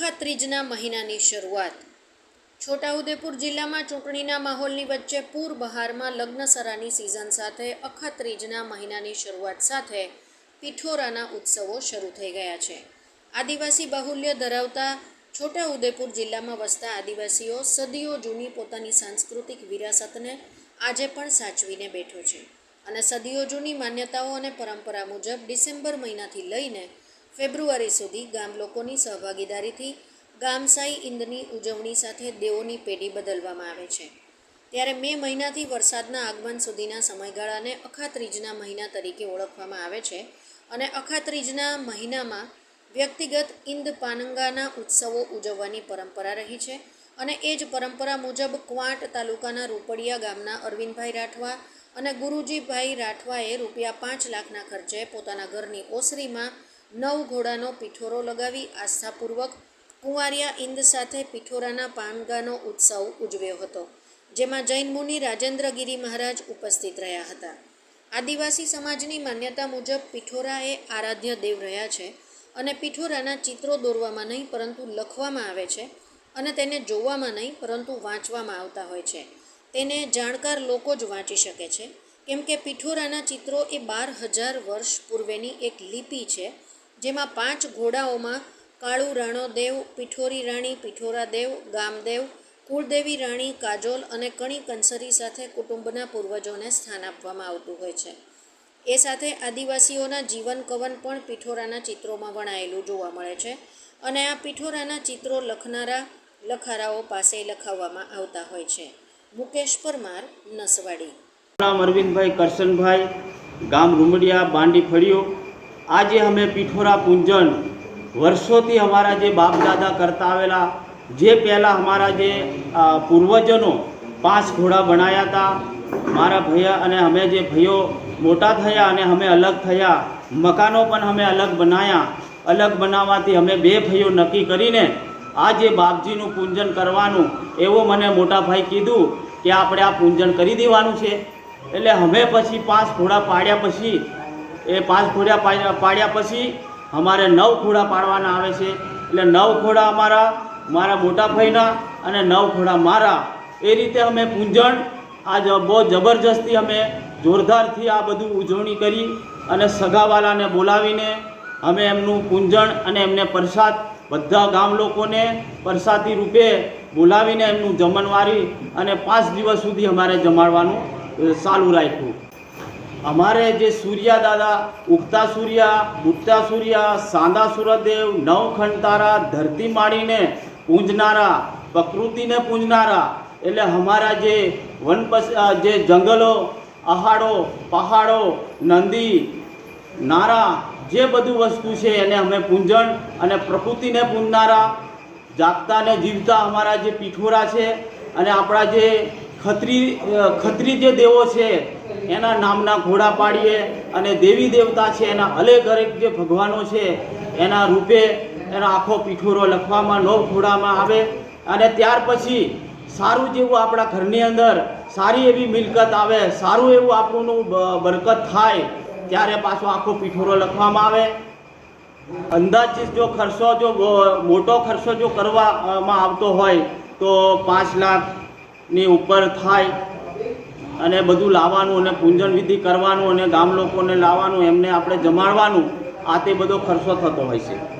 ત્રીજના મહિનાની શરૂઆત. છોટાઉદેપુર જિલ્લામાં ચૂંટણીના માહોલની વચ્ચે પૂર બહારમાં લગ્નસરાની સિઝન સાથે અખાત્રીજના મહિનાની શરૂઆત સાથે પિઠોરાના ઉત્સવો શરૂ થઈ ગયા છે. આદિવાસી બાહુલ્ય ધરાવતા છોટાઉદેપુર જિલ્લામાં વસતા આદિવાસીઓ સદીઓ જૂની પોતાની સાંસ્કૃતિક વિરાસતને આજે પણ સાચવીને બેઠો છે અને સદીઓ જૂની માન્યતાઓ અને પરંપરા મુજબ ડિસેમ્બર મહિનાથી લઈને ફેબ્રુઆરી સુધી ગામ લોકોની સહભાગીદારીથી ગામસાઈ ઈંદની ઉજવણી સાથે દેવોની પેઢી બદલવામાં આવે છે. ત્યારે મે મહિનાથી વરસાદના આગમન સુધીના સમયગાળાને અખાત્રીજના મહિના તરીકે ઓળખવામાં આવે છે અને અખાત્રીજના મહિનામાં વ્યક્તિગત ઈંદ પાનંગાના ઉત્સવો ઉજવવાની પરંપરા રહી છે અને એ જ પરંપરા મુજબ ક્વાંટ તાલુકાના રૂપડિયા ગામના અરવિંદભાઈ રાઠવા અને ગુરુજીભાઈ રાઠવાએ રૂપિયા પાંચ લાખના ખર્ચે પોતાના ઘરની ઓસરીમાં નવ ઘોડાનો પીઠોરો લગાવી આસ્થાપૂર્વક કુંવારિયા ઇંદ સાથે પીઠોરાના પાનગાનો ઉત્સવ ઉજવ્યો હતો, જેમાં જૈન મુનિ રાજેન્દ્રગીરી મહારાજ ઉપસ્થિત રહ્યા હતા. આદિવાસી સમાજની માન્યતા મુજબ પીઠોરા એ આરાધ્ય દેવ રહ્યા છે અને પીઠોરાના ચિત્રો દોરવામાં નહીં, પરંતુ લખવામાં આવે છે અને તેને જોવામાં નહીં, પરંતુ વાંચવામાં આવતા હોય છે. તેને જાણકાર લોકો જ વાંચી શકે છે, કેમ કે પીઠોરાના ચિત્રો એ બાર હજાર વર્ષ પૂર્વેની એક લિપિ છે જેમાં પાંચ ઘોડાઓમાં કાળુ રાણોદેવ પીઠોરી રાણી, પીઠોરા દેવ ગામદેવ કુળદેવી રાણી, કાજોલ અને કણી કંસરી સાથે કુટુંબના પૂર્વજોને સ્થાન આપવામાં આવતું હોય છે. એ સાથે આદિવાસીઓના જીવન કવન પણ પીઠોરાના ચિત્રોમાં વણાયેલું જોવા મળે છે અને આ પીઠોરાના ચિત્રો લખનારા લખારાઓ પાસે લખાવવામાં આવતા હોય છે. મુકેશ પરમાર, નસવાડી. નામ અરવિંદભાઈ કરશનભાઈ, ગામ રૂમડિયા, બાંડી ફળિયો. આજે અમે પીઠોરા પૂંજન વર્ષોથી અમારા જે બાપ દાદા કરતા આવેલા, જે પહેલાં અમારા જે પૂર્વજનો પાંચ ઘોડા બનાવ્યા હતા, મારા ભૈયા અને અમે જે ભાઈઓ મોટા થયા અને અમે અલગ થયા, મકાનો પણ અમે અલગ બનાવ્યા અલગ બનાવવાથી અમે બે ભાઈઓ નક્કી કરીને આ જે બાપજીનું પૂંજન કરવાનું, એવો મને મોટા ભાઈ કીધું કે આપણે આ પૂંજન કરી દેવાનું છે. એટલે અમે પછી પાંચ ઘોડા પાડ્યા પછી એ પાંચ ઘોડા પાડ્યા પછી અમારે નવ ખોડા પાડવાના આવે છે. એટલે નવ ખોડા અમારા મારા મોટા ભાઈના અને નવ ખોડા મારા. એ રીતે અમે પૂંજણ આજ બહુ જબરજસ્તી અમે જોરદારથી આ બધું ઉજવણી કરી અને સગાવાલાને બોલાવીને અમે એમનું પૂંજણ અને એમને પ્રસાદ બધા ગામ લોકોને પ્રસાદી રૂપે બોલાવીને એમનું જમણવારી અને પાંચ દિવસ સુધી અમારે જમાડવાનું ચાલુ રાખ્યું. અમારે જે સૂર્યા દાદા, ઉગતા સૂર્યા, ડૂબતા સૂર્યા, સાંદા સૂર્યદેવ નવખંડ તારા ધરતી માળીને પૂંજનારા, પ્રકૃતિને પૂંજનારા, એટલે અમારા જે વનપસ જે જંગલો પહાડો પહાડો, નંદી, નારા, જે બધું વસ્તુ છે એને અમે પૂંજન અને પ્રકૃતિને પૂંજનારા, જાગતા અને જીવતા અમારા જે પીઠોરા છે અને આપણા જે ખત્રી ખત્રી જે દેવો છે, એના નામના ઘોડા પાડીએ અને દેવી દેવતા છે, એના અલેગ અલેગ જે ભગવાનો છે, એના રૂપે એનો આખો પીઠોરો લખવામાં, નવ ઘોડામાં આવે અને ત્યાર પછી સારું જેવું આપણા ઘરની અંદર સારી એવી મિલકત આવે, સારું એવું આપણું બરકત થાય, ત્યારે પાછો આખો પીઠોરો લખવામાં આવે. અંદાજિત જો ખર્ચો, જો મોટો ખર્ચો જો કરવામાં આવતો હોય, તો પાંચ લાખની ઉપર થાય અને બધું લાવવાનું અને પૂંજન વિધિ કરવાનું અને ગામ લોકોને લાવવાનું, એમને આપણે જમાડવાનું, આ તે બધો ખર્ચો થતો હોય છે.